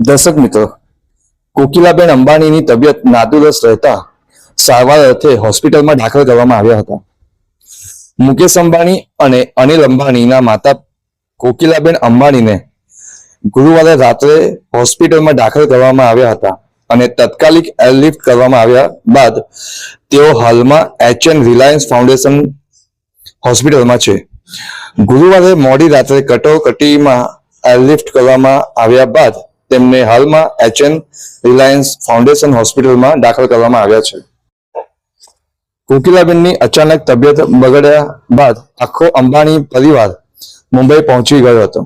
દર્શક મિત્રો, કોકિલાબેન અંબાણીની તબિયત નાદુરસ્ત રહેતા સારવાર અર્થે હોસ્પિટલમાં દાખલ કરવામાં આવ્યા હતા. મુકેશ અંબાણી અને અનિલ અંબાણીના માતા કોકિલાબેન અંબાણીને ગુરુવારે રાત્રે હોસ્પિટલમાં દાખલ કરવામાં આવ્યા હતા અને તાત્કાલિક એરલિફ્ટ કરવામાં આવ્યા બાદ તેઓ હાલમાં એચએન રિલાયન્સ ફાઉન્ડેશન હોસ્પિટલમાં છે. ગુરુવારે મોડી રાત્રે કટોકટીમાં એરલિફ્ટ કરવામાં આવ્યા બાદ તેમને હાલમાં એચએન રિલાયન્સ ફાઉન્ડેશન હોસ્પિટલમાં દાખલ કરવામાં આવ્યા છે. કોકિલાબેનની અચાનક તબિયત બગડ્યા બાદ આખો અંબાણી પરિવાર મુંબઈ પહોંચી ગયો હતો.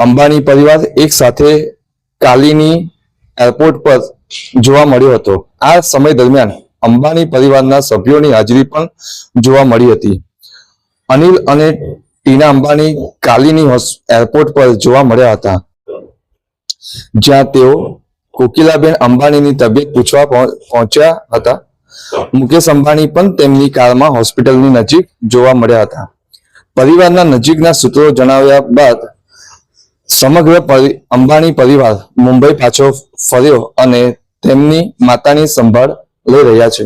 અંબાણી પરિવાર એક સાથે કાલીની એરપોર્ટ પર જોવા મળ્યો હતો. આ સમય દરમિયાન અંબાણી પરિવારના સભ્યોની હાજરી પણ જોવા મળી હતી. અનિલ અને ટીના અંબાણી કાલીની એરપોર્ટ પર જોવા મળ્યા હતા. જ્યાં તેઓ કોકિલાબેન અંબાણીની તબિયત પૂછવા પહોંચ્યા હતા. મુકેશ અંબાણી પણ તેમની કારમાં હોસ્પિટલની નજીક જોવા મળ્યા હતા. પરિવારના નજીકના સૂત્રો જણાવ્યા બાદ સમગ્ર અંબાણી પરિવાર મુંબઈ પાછો ફર્યો અને તેમની માતાની સંભાળ લઈ રહ્યા છે.